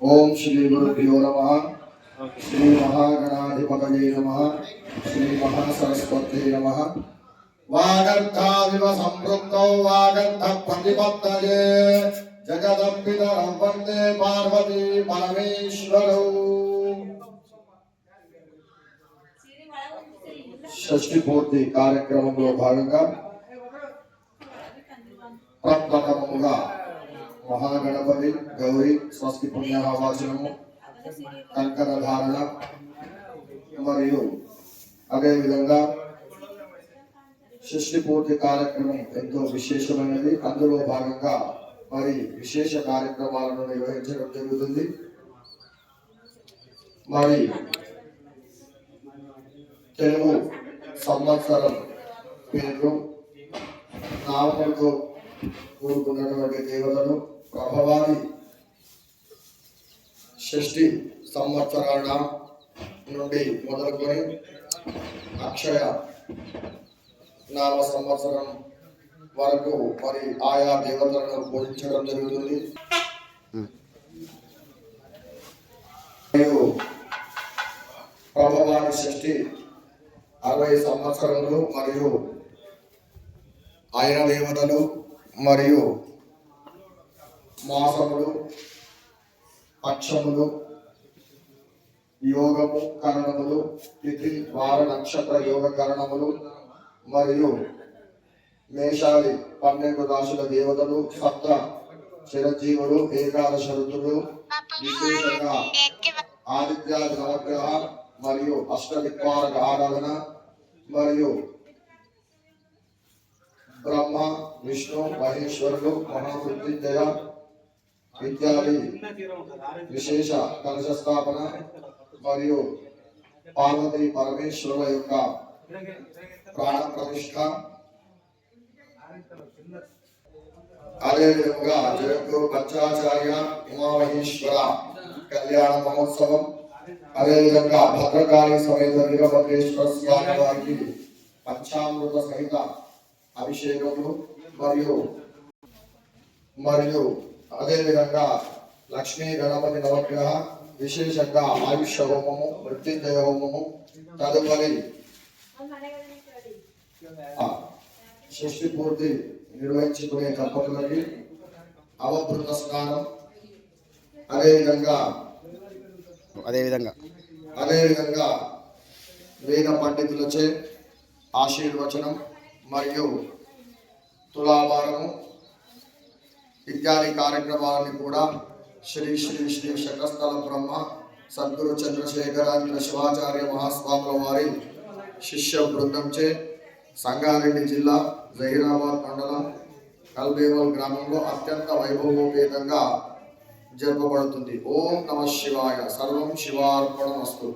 ఓం శ్రీ గురుభ్యో నమ శ్రీ మహాగణాధిపతయే నమ శ్రీ మహాసరస్వతే నమ వాగర్థాదివ సంపృక్తౌ వాగర్థ ప్రతిపత్తయే జగదంబితరం వందే పార్వతీ పరమేశ్వరౌ షష్ఠి పూర్తి కార్యక్రమంలో భాగంగా ప్రప్రథమముగా మహాగణపతి గౌరీ స్వస్తి పుణ్యవాచనము కంకర ధారణ మరియు అదేవిధంగా షష్ఠి పూర్తి కార్యక్రమం ఎంతో విశేషమైనది. అందులో భాగంగా మరి విశేష కార్యక్రమాలను నిర్వహించడం జరుగుతుంది. మరి తెలుగు సంవత్సరం పేరు నామములతో కూడుకున్నటువంటి దేవతను ప్రభవాది షష్ఠి సంవత్సరాల నుండి మొదలుకొని అక్షయ నామ సంవత్సరం వరకు మరి ఆయా దేవతలను పూజించడం జరుగుతుంది. మరియు ప్రభవాది షష్ఠి అరవై సంవత్సరములు మరియు ఆయన దేవతలు మరియు మాసములు పక్షములు యోగము కరణములు తిథి వార నక్షత్ర యోగ కరణములు మరియు మేషాది పన్నెండు రాశుల దేవతలు సప్త చిరంజీవులు ఏకాదశ ఋతులు విశేషంగా ఆదిత్యాది నవగ్రహ మరియు అష్టదిక్పాలక ఆరాధన మరియు బ్రహ్మ విష్ణు మహేశ్వరుడు మహామృత్యుంజయ ఇత్యాది విశేష కలశ స్థాపన మరియు పార్వతి పరమేశ్వరుల యొక్క ప్రాణ ప్రతిష్ట అదేవిధంగా జగద్గురు పంచాచార్య ఉమామహేశ్వర కళ్యాణ మహోత్సవం. అదేవిధంగా భద్రకాళి సమేత వీరభద్రేశ్వర స్వామి వారికి పంచామృత సహిత అభిషేకములు మరియు మరియు అదేవిధంగా లక్ష్మీ గణపతి నవగ్రహ విశేషంగా ఆయుష హోమము మృత్యుంజయ హోమము తదుపరి ఆ, షష్ఠి పూర్తి నిర్వహించుకునే దంపతులకి అవభృత స్నానం అదేవిధంగా అదేవిధంగా అదేవిధంగా వేద పండితులచే ఆశీర్వచనం మరియు తులాభారము ఇత్యాది కార్యక్రమాలని కూడా శ్రీ శ్రీ శ్రీ శటస్థల బ్రహ్మ సద్గురు చంద్రశేఖరాంధ్ర శివాచార్య మహాస్వాముల వారి శిష్య బృందంచే సంగారెడ్డి జిల్లా జహీరాబాద్ మండలం కల్బేవల్ గ్రామంలో అత్యంత వైభవోపేతంగా జరపబడుతుంది. ఓం నమ శివాయ. సర్వం శివార్పణమస్తు.